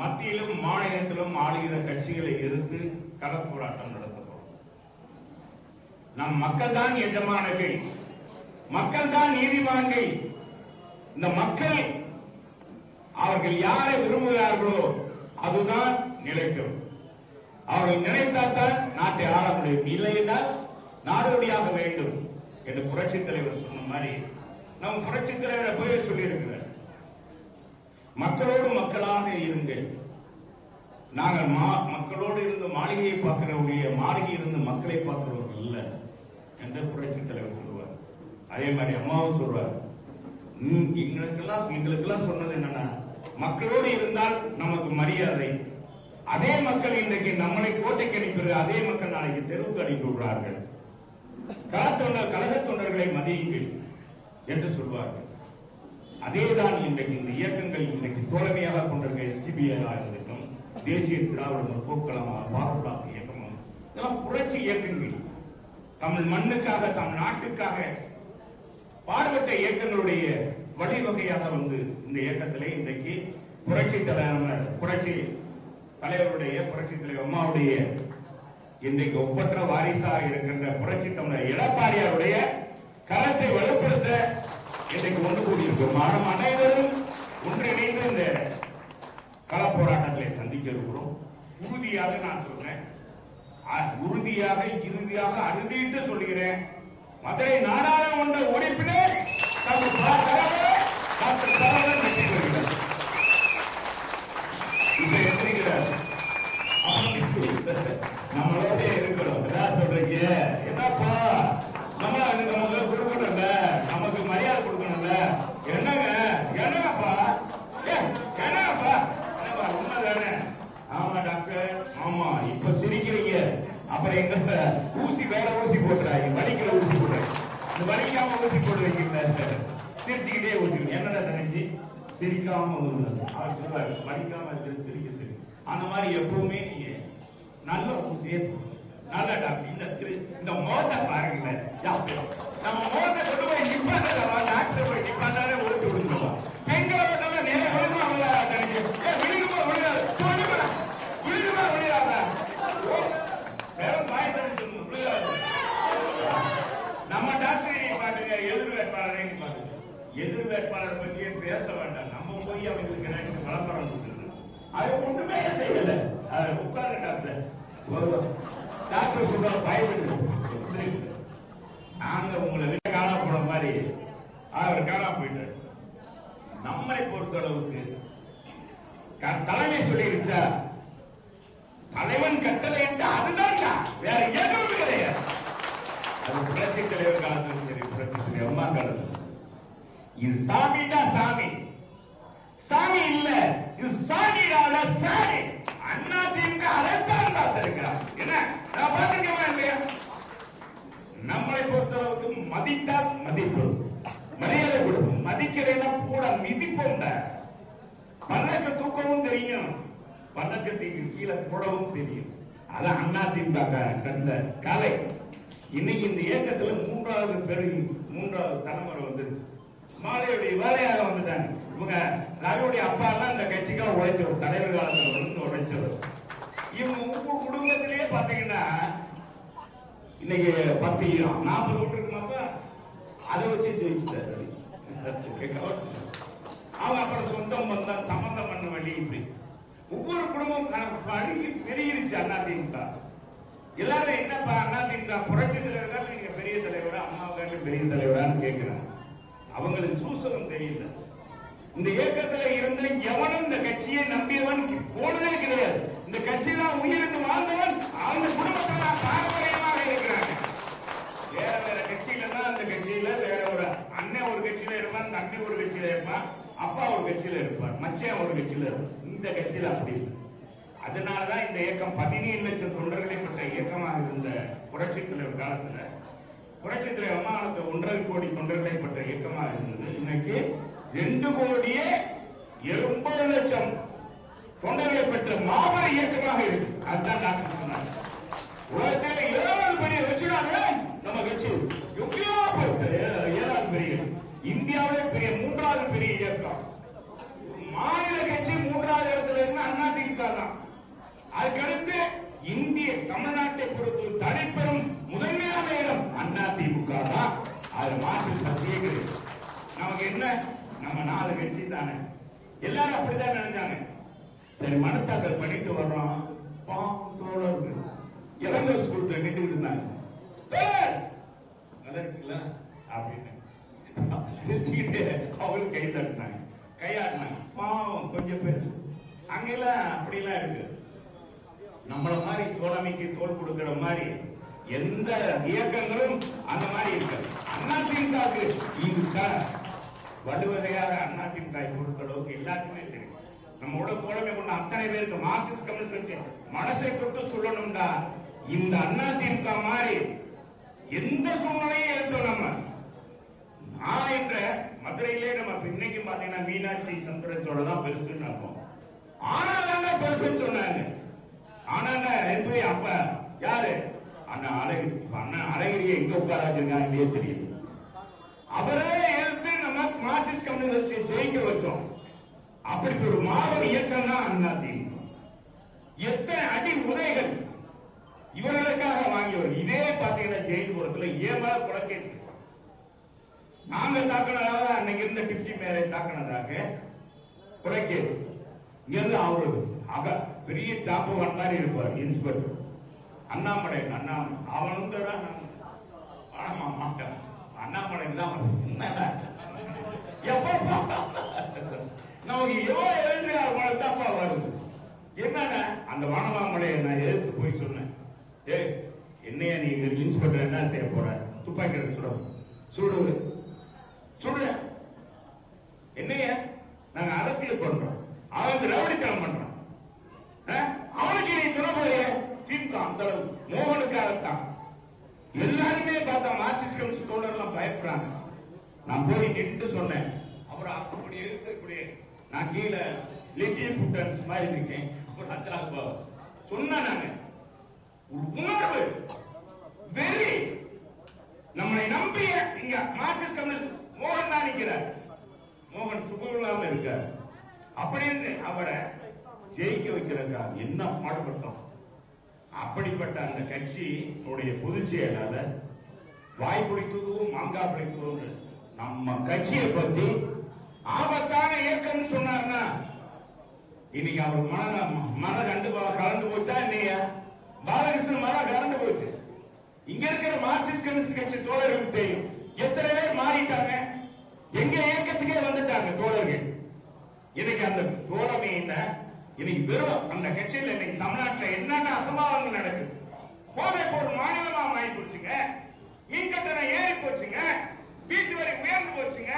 மத்தியிலும் மாநிலத்திலும் ஆளுகிற கட்சிகளை எதிர்த்து களப்போராட்டம் நடத்தப்படும். நம் மக்கள் தான் எஜமானர்கள். மக்கள் தான் நீதிமான்கள். இந்த மக்கள் அவர்கள் யாரை விரும்புகிறார்களோ அதுதான் நிலைக்கும். அவர்கள் நினைத்தால்தான் நாட்டை ஆள முடியும். இல்லை என்றால் நாடோடியாக வேண்டும் என்று புரட்சித் தலைவர் சொன்ன மாதிரி நம் புரட்சித் தலைவரை போய் சொல்லியிருக்கிறார். மக்களோடு மக்களாக இருங்கள் நாங்கள் மா- மக்களோடு இருந்து மாளிகையை பார்க்கிறவங்க மாளிகை இருந்து மக்களை பார்க்கிறவர்கள் இல்ல என்று புரட்சித் தலைவர் சொல்லுவார். அதே மாதிரி அம்மாவும் சொல்வார் எங்களுக்கெல்லாம் எங்களுக்கெல்லாம் சொன்னது என்னன்னா மக்களோடு இருந்தால் நமக்கு மரியாதை. அதே மக்கள் இன்றைக்கு நம்மளை கோட்டைக்கு அனுப்பிடுற அதே மக்கள் நாளைக்கு தெருவுக்கு அனுப்பி விடுறார்கள் களத்தொண்டர் கழக தொண்டர்களை மதியுங்கள் என்று சொல்வார்கள். அதேதான் இன்றைக்கு இந்த இயக்கங்கள் இன்றைக்கு தோழ எஸ்டிபிஐயாக இருக்கட்டும் தேசிய திராவிட முற்போக்கு கழகமாக இயக்கமும் இதெல்லாம் புரட்சி இயக்கங்கள். தமிழ் மண்ணுக்காக தம் நாட்டுக்காக பாடுபட்ட இயக்கங்களுடைய வழிவகையாக வந்து இந்த இயக்கத்திலே இன்றைக்கு புரட்சி தலைவர் புரட்சி தலைவருடைய புரட்சி தலைவர் அம்மாவுடைய இன்றைக்கு ஒப்பற்ற வாரிசாக இருக்கின்ற புரட்சி தமிழர் எடப்பாடியாருடைய கரத்தை வலுப்படுத்த இன்றைக்கு ஒன்று கூடியிருக்கும். மாணவ அனைவரும் ஒன்றிணைந்து இந்த கள போராட்டங்களை சந்திக்க இருக்கிறோம் உறுதியாக நான் சொல்றேன். உறுதியாக இறுதியாக அறுதிட்டு சொல்கிறேன். மதுரை நாடாளுமன்ற உறுப்பினர் டாக்டர் நம்மளோட இருக்கிறோம். என்ன சொல்றீங்க? என்னப்பா நம்ம அதுக்கு நமக்கு கொடுக்கணும்ல நமக்கு மரியாதை கொடுக்கணும்ல என்னங்க என்னப்பா ஏ, என்னப்பா என்னப்பா உண்மைதானே ஆமா டாக்டர் ஆமா இப்ப சிரிக்கிறீங்க அப்புறம் எங்க ஊசி வேற ஊசி போட்டுறாங்க வலிக்கிற ஊசி போடுறாங்க இந்த ஊசி போட்டு போடுவீங்கல்ல சிரிச்சுக்கிட்டே ஊசிக்கணும் என்னடா தனிச்சு சிரிக்காம ஊதுறது. அவர் சொல்றாரு வலிக்காம இருக்கிறது சிரிக்க தெரியும் அந்த மாதிரி எப்பவுமே நீங்க நல்ல ஊசியே நல்ல டாக்டர். இந்த திரு- இந்த மோட்டை பாருங்க நம்ம மோட்டை கொண்டு போய் நிப்பாட்டா டாக்டர் போய் நிப்பாட்டாலே ஓட்டு விடுங்க பெண்களோட நேர விழுமா விழுகாத தனிச்சு ஏ, விழுகுமா விழுகாத சொல்லுங்க விழுகுமா விழுகாத ஓ, வெறும் பாயத்தனை சொல்லணும் விழுகாது நம்ம டாக்டரை பாருங்க எதிர் வேட்பாளரை பாருங்க எதிர் வேட்பாளர் பற்றியே பேச வேண்டாம். நம்ம போய் அவங்களுக்கு எனக்கு விளம்பரம் கொடுக்கணும் அது ஒன்றுமே செய்யல. அது உட்கார்ந்து டாக்டர். ஒரு டாக்டர் சொல்ற பயப்பட்டு நாங்க உங்களை விட காணா போன மாதிரி அவர் காணா போயிட்டார். நம்மை பொறுத்த அளவுக்கு தலைமை சொல்லிருச்சா தலைவன் கட்டளை என்று அதுதான் வேற எதுவும் கிடையாது. அது புரட்சி தலைவர் காலத்திலும் சரி புரட்சி தலைவர் அம்மா காலத்தில் இது சாமிடா சாமி. சாமி இல்ல இது சாமிடால சாமி. அண்ணா திமுக அதைத்தான் பார்த்திருக்கிறார். என்ன? நான் பார்த்திருக்கேன் இல்லையா? நம்மளை பொறுத்தளவுக்கு மதித்தால் மதிப்பு. மரியாதை கொடுக்கும் மதிக்கிறேன்னா கூட மிதிப்போம் பல்லக்கு தூக்கவும் தெரியும். பல்லக்கத்துக்கு கீழே போடவும் தெரியும். அது அண்ணா திமுக கந்த கலை. இன்னைக்கு இந்த இயக்கத்துல மூன்றாவது பெரிய மூன்றாவது தலைமுறை வந்துருச்சு. மாலையுடைய வேலையாக வந்துட்டாங்க. இவங்க ரவியுடைய அப்பா எல்லாம் இந்த கட்சிக்காக உழைச்சிடும் தலைவர் காலத்தில் வந்து உழைச்சிடும் இவங்க உங்க குடும்பத்திலேயே பாத்தீங்கன்னா இன்னைக்கு பத்து நாற்பது ஓட்டு இருக்குமாப்பா? அதை வச்சு ஜெயிச்சுட்டாரு அவன் அப்புறம் சொந்தம் வந்தான் சம்பந்தம் பண்ண வழி இப்படி. ஒவ்வொரு குடும்பம் கணக்கு பழகி பெருகிருச்சு அதிமுக எல்லாரும் என்னப்பா அதிமுக புரட்சி தலைவர் நீங்க பெரிய தலைவரா அம்மாவுக்கு பெரிய தலைவரான்னு கேட்கிறாங்க அவங்களுக்கு சூசகம் தெரியல. இந்த இயக்கத்துல இருந்த எவனும் இந்த கட்சியை நம்பியவன் போனதே கிடையாது. இந்த கட்சி தான் உயிரிட்டு வாழ்ந்தவன் அவங்க குடும்பத்தில் பாரம்பரியமாக இருக்கிறாங்க. வேற வேற கட்சியில தான் அந்த கட்சியில வேற ஒரு அண்ணன் ஒரு கட்சியில இருப்பான் தம்பி ஒரு கட்சியில இருப்பான் அப்பா ஒரு கட்சியில இருப்பார் மச்சான் ஒரு கட்சியில இருப்பான் இந்த கட்சியில அப்படி இல்லை. அதனாலதான் இந்த இயக்கம் பதினேழு லட்சம் தொண்டர்களை பெற்ற இயக்கமாக இருந்த புரட்சி தலைவர் காலத்துல புரட்சி தலைவர் அம்மாவுக்கு ஒன்றரை கோடி தொண்டர்களை பெற்ற இயக்கமா இருந்தது. இன்னைக்கு ரெண்டு கோடியே எண்பது லட்சம் தொண்டர்களை பெற்ற மாபெரும் இயக்கமாக இருக்கு. அதுதான் டாக்டர் சொன்னாங்க உலகத்தில் ஏழாவது பெரிய வச்சுடாங்க நம்ம கட்சி எங்கேயோ ஏழாவது பெரிய இந்தியாவிலே பெரிய மூன்றாவது பெரிய இயக்கம். மாநில கட்சி மூன்றாவது இடத்துல இருந்து அண்ணா இந்திய தமிழ்நாட்டை பொறுத்து தனிப்பெரும் அது மாற்று சத்தியே கிடையாது நமக்கு என்ன? நம்ம நாலு கட்சி தானே. எல்லாரும் அப்படிதான் நினைச்சாங்க. சரி மனத்தாக்கல் பண்ணிட்டு வர்றோம். தோழர்கள். இளங்கோ ஸ்கூல்ல நின்று இருந்தாங்க. நல்லா இருக்குல்ல அப்படின்னு. சிரிச்சுக்கிட்டு கை தட்டினாங்க கையாடினாங்க. பாவம் கொஞ்சம் பேர். அங்கெல்லாம் அப்படிலாம் இருக்கு. நம்மள மாதிரி தோழமைக்கு தோல் கொடுக்கிற மாதிரி எந்த இயக்கங்களும் அந்த மாதிரி இருக்கு அதிமுகவுக்கு இந்த வலுவதையாக அதிமுக பொறுத்த அளவுக்கு எல்லாத்துக்குமே தெரியும். நம்மோட தோழமை கொண்ட அத்தனை பேருக்கு மார்க்சிஸ்ட் கம்யூனிஸ்ட் மனசை தொட்டு சொல்லணும்டா இந்த அண்ணா திமுக மாதிரி எந்த சூழ்நிலையும் எடுத்தோம் நம்ம? நான் என்ற மதுரையிலே நம்ம இன்னைக்கு பாத்தீங்கன்னா மீனாட்சி சந்திரத்தோட தான் பெருசுன்னு அர்த்தம். ஆனா தாங்க பெருசுன்னு சொன்னாங்க. ஆனா எப்படி அப்ப யாரு? அண்ணா அழகிரி அண்ணா அழகிரியை எங்க உட்கார வச்சிருக்காங்க தெரியும். அவரே நம்ம மார்க்சிஸ்ட் கம்யூனிஸ்ட் கட்சியை ஜெயிக்க வச்சோம். அப்படி ஒரு மாபெரும் இயக்கம் தான் அண்ணா திமுக. எத்தனை அடி உதைகள் இவர்களுக்காக வாங்கியவர். இதே பாத்தீங்கன்னா ஜெயில்புரத்துல ஏமாற கொலைக்கேஸ் நாங்க தாக்கினதாக அன்னைக்கு இருந்த டிப்டி மேலே தாக்கினதாக கொலைக்கேஸ் இங்கிருந்து அவரு அக பெரிய டாப்பு வந்தாரு இருப்பார் இன்ஸ்பெக்டர். அண்ணாமலை அண்ணா அவன் வந்து தான் ஆமா மாட்டேன் அண்ணாமலை தான் என்னடா எப்ப பார்த்தாலும். நமக்கு எவ்வளவு எழுதி அவங்கள தாப்பா வருது. என்னன்னா அந்த வானவாமலையை நான் எதிர்த்து போய் சொன்னேன். ஏய் என்னையா நீங்க இன்ஸ்பெக்டர் என்ன செய்ய போற? துப்பாக்கி சுட. சுடு. சுடு. என்னையா? நாங்க அரசியல் பண்றோம். அவன் திராவிடத்தனம் பண்றான். அஹ்? அவனுக்கு நீ துணை திமுக அந்த அளவு மோகனுக்காகத்தான் எல்லாருமே பார்த்தா மார்க்சிஸ்ட் கம்யூனிஸ்ட் தோழர்லாம் பயப்படுறாங்க நான் போய் நின்று சொன்னேன். அப்புறம் அப்படி இருக்கக்கூடிய நான் கீழே லெட்டியன் புட்டன்ஸ் மாதிரி இருக்கேன் அப்புறம் அச்சா சொன்னா நாங்க உணர்வு வெறி. நம்மளை நம்பிய இங்க மார்க்சிஸ்ட் கம்யூனிஸ்ட் மோகன் தான் நிக்கிறார். மோகன் சுகமில்லாம இருக்கார். அப்படின்னு அவரை ஜெயிக்க வைக்கிறதா என்ன பாடுபட்டோம்? அப்படிப்பட்ட அந்த கட்சி உடைய பொதுச் செயலாளர் வாய் பிடித்ததும் மாங்காய் பிடித்ததும் நம்ம கட்சியை பத்தி ஆபத்தான இயக்கம்னு சொன்னார்னா இன்னைக்கு அவர் மன மன கண்டு கலந்து போச்சா இல்லையா? பாலகிருஷ்ணன் மரம் கலந்து போச்சு. இங்க இருக்கிற மார்க்சிஸ்ட் கம்யூனிஸ்ட் கட்சி தோழர்களுக்கு தெரியும். எத்தனை பேர் மாறிட்டாங்க? எங்க இயக்கத்துக்கே வந்துட்டாங்க தோழர்கள். இன்னைக்கு அந்த தோழமை என்ன இன்னைக்கு வெறும் அந்த கட்சியில் இன்னைக்கு தமிழ்நாட்டில் என்னென்ன அசம்பாவங்கள் நடக்குது? கோவை பொருள் மாநிலமா மாறி போச்சுங்க. மீன் கட்டணம் ஏறி போச்சுங்க. வீட்டு வரை உயர்ந்து போச்சுங்க.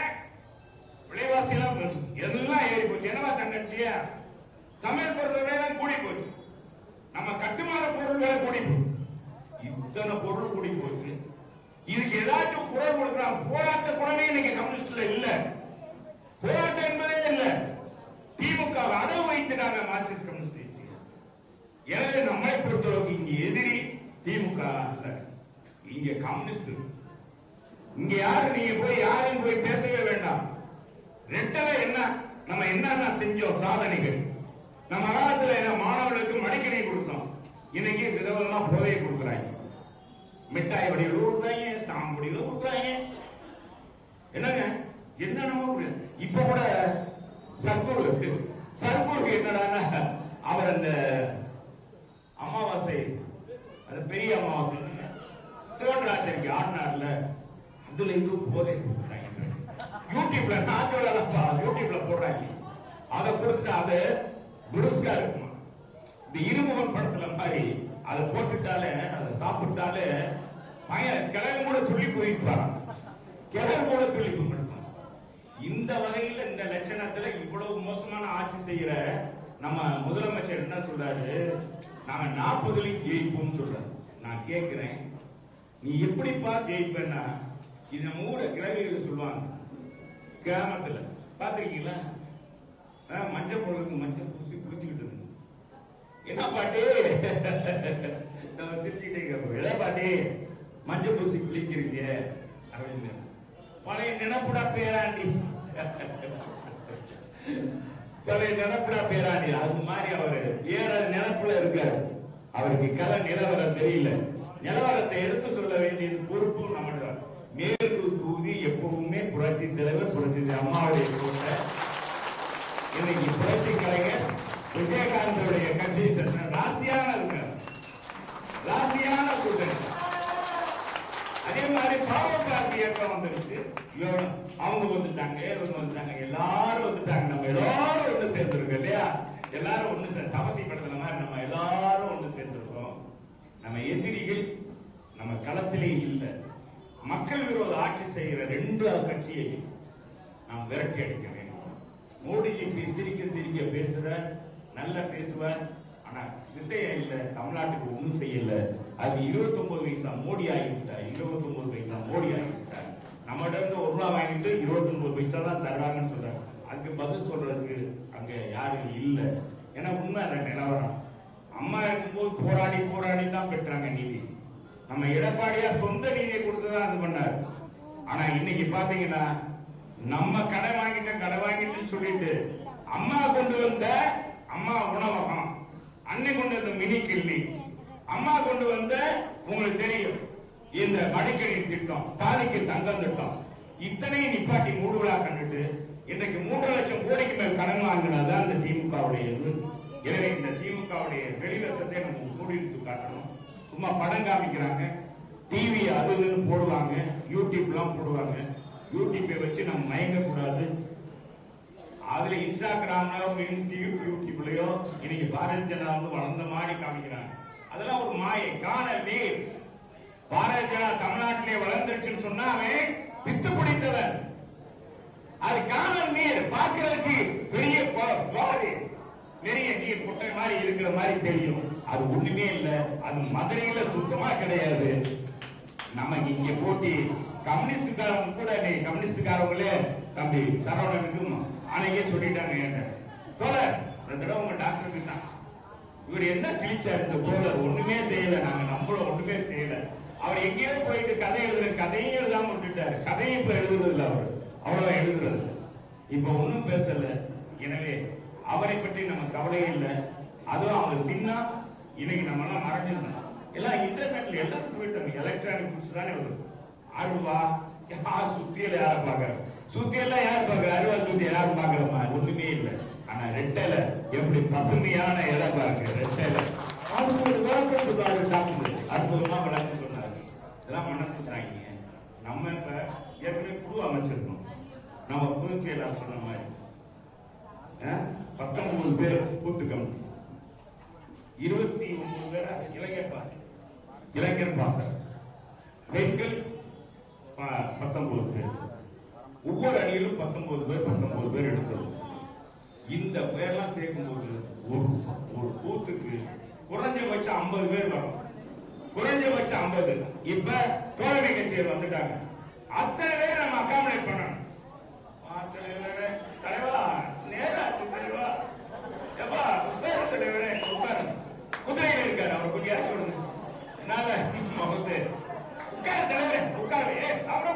விலைவாசி எல்லாம் போச்சு. எல்லாம் ஏறி போச்சு. என்னவா தங்கச்சியா சமையல் பொருள் வேலை கூடி போச்சு. நம்ம கட்டுமான பொருள் வேலை கூடி போச்சு. இத்தனை பொருள் கூடி போச்சு. இதுக்கு ஏதாச்சும் குரல் கொடுக்கலாம். போராட்ட குரலே இன்னைக்கு கம்யூனிஸ்ட்ல இல்ல. போராட்டம் என்பதே இல்லை. திமுக வை அடவு வைத்துட்டாங்க மார்க்சிஸ்ட் கம்யூனிஸ்ட் கட்சி. எனவே நம்மை பொறுத்தளவுக்கு இங்க எதிரி திமுக அல்ல இங்க கம்யூனிஸ்ட். இங்க யாரு? நீங்க போய் யாரும் போய் பேசவே வேண்டாம். ரெட்டலை என்ன? நம்ம என்னென்ன செஞ்சோம்? சாதனைகள். நம்ம காலத்துல என்ன? மாணவர்களுக்கு மடிக்கணி கொடுத்தோம். இன்னைக்கு விதவிதமா போதையை கொடுக்குறாங்க. மிட்டாய் வடிவில் கொடுக்குறாங்க ஸ்டாம்ப் வடிவில் கொடுக்குறாங்க என்னங்க? என்ன நம்ம இப்ப கூட சர்க்கூர் சர்க்கூருக்கு என்னடான்னா அவர் அந்த அமாவாசை அது பெரிய அமாவாசை சிவராத்திரிக்கு ஆடினார்ல அதுல இருந்து போதை யூடியூப்ல நான் யூடியூப்ல போடுறாங்க. அதை கொடுத்து அது புருஸ்கா இருக்குமா? இந்த இருமுகம் படத்துல மாதிரி அதை போட்டுட்டாலே அதை சாப்பிட்டாலே பையன் கிழங்கு கூட சொல்லி போயிட்டு கிழங்கு கூட சொல்லி போயிருப்பான் இந்த வகையில் இந்த லட்சணத்துல இவ்வளவு மோசமான ஆட்சி செய்யற நம்ம முதலமைச்சர் என்ன சொல்றாரு? நாங்க நாற்பதுலையும் ஜெயிப்போம் சொல்றாரு. நான் கேட்கிறேன் நீ எப்படிப்பா ஜெயிப்பேன்னா இது நம்ம ஊர கிழவிகள் சொல்லுவாங்க கிராமத்துல. பாத்திருக்கீங்களா? ஆ, மஞ்சள் பொருளுக்கு மஞ்சள் பூசி பூச்சிக்கிட்டு இருக்கு. என்ன பாட்டி? நம்ம சிரிச்சுக்கிட்டே கேட்போம் பாட்டி மஞ்சள் பூசி குளிக்கிறீங்க அப்படின்னு பழைய நினைப்புடா பேராண்டி. கலை நினப்புல பேராணி அது மாதிரி அவரு. ஏற நினப்புல இருக்காரு. அவருக்கு கலை நிலவரம் தெரியல. நிலவரத்தை எடுத்து சொல்ல வேண்டியது பொறுப்பும் நம்மளோட மேற்கு தூதி எப்பவுமே புரட்சி தலைவர் புரட்சி அம்மாவுடைய கோட்டை இன்னைக்கு புரட்சி கலைஞர் விஜயகாந்தோடைய கட்சி சென்ற ராசியான இருக்கார். ராசியான கூட்டணி. அதே மாதிரி பாவக்காசி இயக்கம் வந்துருச்சு. அவங்க வந்துட்டாங்க இவங்க வந்துட்டாங்க எல்லாரும் வந்துட்டாங்க நம்ம எல்லாரும் ஒண்ணு சேர்ந்துருக்கோம் இல்லையா? எல்லாரும் ஒண்ணு சேர்ந்து தவசி படத்துல மாதிரி நம்ம எல்லாரும் ஒண்ணு சேர்ந்துருக்கோம். நம்ம எதிரிகள் நம்ம களத்திலே இல்லை. மக்கள் விரோத ஆட்சி செய்கிற ரெண்டு கட்சியை நாம் விரட்டி அடிக்க வேண்டும். மோடிஜிக்கு சிரிக்க சிரிக்க பேசுற நல்லா பேசுவார் ஆனா விஷயம் இல்லை தமிழ்நாட்டுக்கு ஒண்ணும் செய்யல. அது 29 பைசா மோடி ஆகிவிட்டார். 29 பைசா மோடி ஆகிவிட்டார். நம்மகிட்ட இருந்து ஒரு ரூபா வாங்கிட்டு 29 பைசா தான் தர்றாங்கன்னு சொல்றாங்க அதுக்கு பதில் சொல்றதுக்கு அங்க யாரும் இல்லை. ஏன்னா உண்மை அந்த நிலவரம். அம்மா இருக்கும்போது போராடி போராடி தான் பெற்றாங்க நீதி. நம்ம எடப்பாடியா சொந்த நீதியை கொடுத்துதான் அது பண்ணார். ஆனா இன்னைக்கு பாத்தீங்கன்னா நம்ம கடை வாங்கிட்டோம் கடை வாங்கிட்டு சொல்லிட்டு அம்மா கொண்டு வந்த அம்மா உணவகம் அன்னை கொண்டு வந்த மினி கிள்ளி அம்மா கொண்டு வந்த உங்களுக்கு தெரியும். இந்த மடிக்கணி திட்டம் தாலிக்கு தங்கம் திட்டம் இத்தனையும் நிப்பாட்டி மூடு விழா கண்டுட்டு இன்றைக்கு மூன்று லட்சம் கோடிக்கு மேல் கடன் வாங்கினது இந்த திமுகவுடைய இது எனவே இந்த திமுகவுடைய வெளிவசத்தை நம்ம மூடிட்டு காட்டணும். சும்மா படம் காமிக்கிறாங்க. டிவி அது போடுவாங்க. யூடியூப்லாம் போடுவாங்க. யூடியூப்பை வச்சு நம்ம மயங்க கூடாது அதுல இன்ஸ்டாகிராம்லயோ யூடியூப்லயோ இன்னைக்கு பாரதிய ஜனதா வந்து வளர்ந்த மாதிரி காமிக்கிறாங்க. அதெல்லாம் ஒரு மாயை. காண நீர் பாரதிய ஜனதா தமிழ்நாட்டிலே வளர்ந்துருச்சுன்னு சொன்னா அவன் பித்து பிடித்தவன். அது காணல் நீர் பார்க்கிறதுக்கு பெரிய பாரு நிறைய நீர் குட்டை மாதிரி இருக்கிற மாதிரி தெரியும். அது ஒண்ணுமே இல்ல. அது மதுரையில சுத்தமா கிடையாது. நமக்கு இங்க போட்டி கம்யூனிஸ்டுக்காரங்க கூட நீ கம்யூனிஸ்டுக்காரங்களே தம்பி சரவணனுக்கும் அன்னைக்கே சொல்லிட்டாங்க என்கிட்ட. தோழர் ரெண்டு தடவை உங்க டாக்டர் கிட்டான் இவர் என்ன கிழிச்சார் இந்த தோழர் ஒண்ணுமே செய்யல. நாங்க நம்மளும் ஒண்ணுமே செய்யல. அவர் எங்கேயோ போயிட்டு கதை எழுதுற கதையும் எழுதாம விட்டுட்டாரு. கதையும் இப்ப எழுதுறது இல்ல அவர். அவ்வளவு எழுதுறது இப்ப ஒண்ணும் பேசல. எனவே அவரை பற்றி நம்ம கவலையே இல்ல. அதுவும் அவர் சின்ன இன்னைக்கு நம்ம எல்லாம் மறைஞ்சிருந்தோம். எல்லாம் இன்டர்நெட்ல எல்லாம் போயிட்டோம். எலக்ட்ரானிக் புக்ஸ் தானே வரும். அருவா யார் சுத்தியல யார பாக்குற சுத்தியெல்லாம் யார் பாக்குற அருவா சுத்தி யாரும் பாக்குற ஒண்ணுமே இல்ல ஆனா ரெட்டல எப்படி பசுமையான இடம் பாருங்க ரெட்டல அது ஒரு விளக்கம் பாரு டாக்டர் அற்புதமா விளக்கம் சொன்னாரு. இதெல்லாம் மனசு தாங்கிங்க நம்ம இப்ப ஏற்கனவே குழு அமைச்சிருக்கோம். நம்ம பொதுச் செயலாளர் சொன்ன மாதிரி. பத்தொன்பது பேர் கூட்டு கமிட்டி. இருபத்தி ஒன்பது பேர் இளைஞர் பாசம் இளைஞர் பாசம் பெண்கள் பத்தொன்பது பேர். ஒவ்வொரு அணியிலும் பத்தொன்பது பேர் பத்தொன்பது பேர்லாம் சேர்க்கும்போது ஒரு ஒரு கூத்துக்கு குறைஞ்சபட்சம் ஐம்பது பேர் வரும். குறைஞ்சபட்சம் ஐம்பது. இப்ப தோழமை கட்சியில் வந்துட்டாங்க. அத்தனை பேர் நம்ம அகாமடேட் பண்ணணும். அத்தனை தலைவா நேராச்சு தலைவா. எப்பா உட்காரு தலைவரே உட்காரு. குதிரையில இருக்காரு அவர் கொஞ்சம் இறக்கி என்னால உட்காரு தலைவரே உட்காரு. ஏ அவர்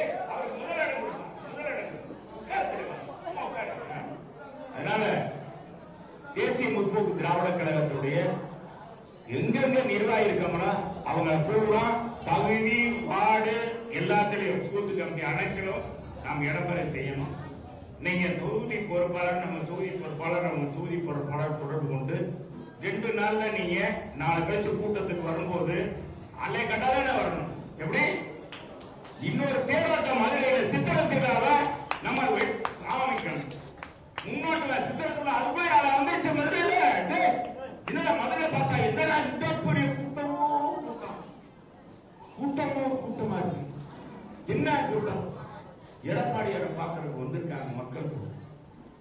ஏ அவருக்கு முதலிடம் கொடுக்கணும் முதலிடம் உட்காரு தலைவா சும்மா உட்காரு அதனால தேசிய முற்போக்கு திராவிட கழகத்துடைய எங்கெங்க நிர்வாகி இருக்கோம்னா அவங்க பூரா பகுதி வார்டு எல்லாத்திலையும் கூத்து கமிட்டி அனைத்திலும் நாம் இடம்பெற செய்யணும். நீங்க தொகுதி பொறுப்பாளர் நம்ம தொகுதி பொறுப்பாளர் நம்ம தொகுதி பொறுப்பாளர் தொடர்பு கொண்டு ரெண்டு நாள்ல நீங்க நாலு பேச்சு கூட்டத்துக்கு வரும்போது அன்னை கட்டாதானே வரணும். எப்படி? இன்னொரு தேர்வாட்டம் மதுரையில் சித்திர திருவிழாவை நம்ம வெ- ஆரம்பிக்கணும் முன்னோட்டுல சித்திரத்துல அறுபது ஆளா வந்துச்சு மதுரையில டேய், என்னடா மதுரை பார்த்தா என்னடா இந்த பெரிய கூட்டமோ கூட்டம் கூட்டமோ கூட்டமா இருக்கு என்ன கூட்டம் எடப்பாடியாரை பார்க்கறதுக்கு வந்திருக்காங்க மக்கள்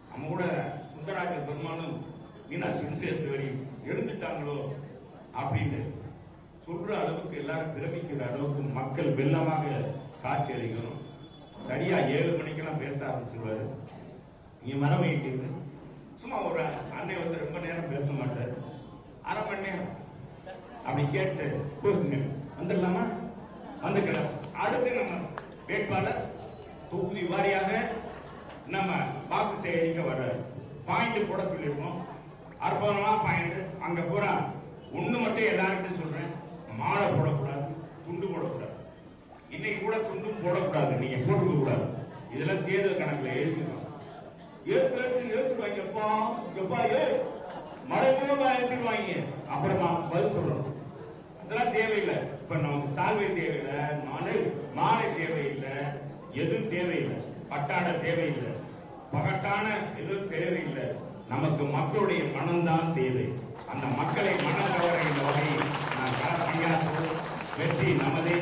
நம்ம கூட சுந்தராஜ பெருமானும் மீனாட்சி சுந்தரேஸ்வரி எழுந்துட்டாங்களோ? அப்படின்னு சொல்ற அளவுக்கு எல்லாரும் பிரமிக்கிற அளவுக்கு மக்கள் வெள்ளமாக காட்சி அளிக்கணும். சரியா ஏழு மணிக்கெல்லாம் பேச ஆரம்பிச்சிருவாரு. நீங்க மரம் வைட்டீங்க சும்மா ஒரு அன்னை வந்து ரொம்ப நேரம் பேச மாட்டாரு. அரை மணி நேரம். அப்படி கேட்டு பேசுங்க. வந்துடலாமா? வந்துக்கலாம் அடுத்து நம்ம வேட்பாளர் தொகுதி வாரியாக நம்ம வாக்கு சேகரிக்க வர்றாரு. பாயிண்ட் போட சொல்லியிருக்கோம். அற்புதமான பாயிண்ட். அங்க பூரா ஒண்ணு மட்டும் எல்லாருக்கும் சொல்றேன். மாலை போடக்கூடாது துண்டு போடக்கூடாது. இன்னைக்கு கூட துண்டும் போடக்கூடாது. நீங்க போட்டுக்க கூடாது. இதெல்லாம் தேர்தல் கணக்குல எழுதிக்கணும் ஏத்து ஏத்து ஏத்துவாங்க எப்பா எப்பா ஏ மழை போக ஏத்துவாங்க அப்புறம் நான் பதில் சொல்லணும். அதெல்லாம் தேவையில்லை. இப்ப நமக்கு சால்வை தேவையில்லை மாலை மாலை தேவையில்லை எதுவும் தேவையில்லை. பட்டாட தேவையில்லை. பகட்டான எதுவும் தேவையில்லை. நமக்கு மக்களுடைய மனம்தான் தேவை. அந்த மக்களை மனம் கவர இந்த வகையில் நான் களப்பணியாற்றுவோம் வெற்றி நமதே.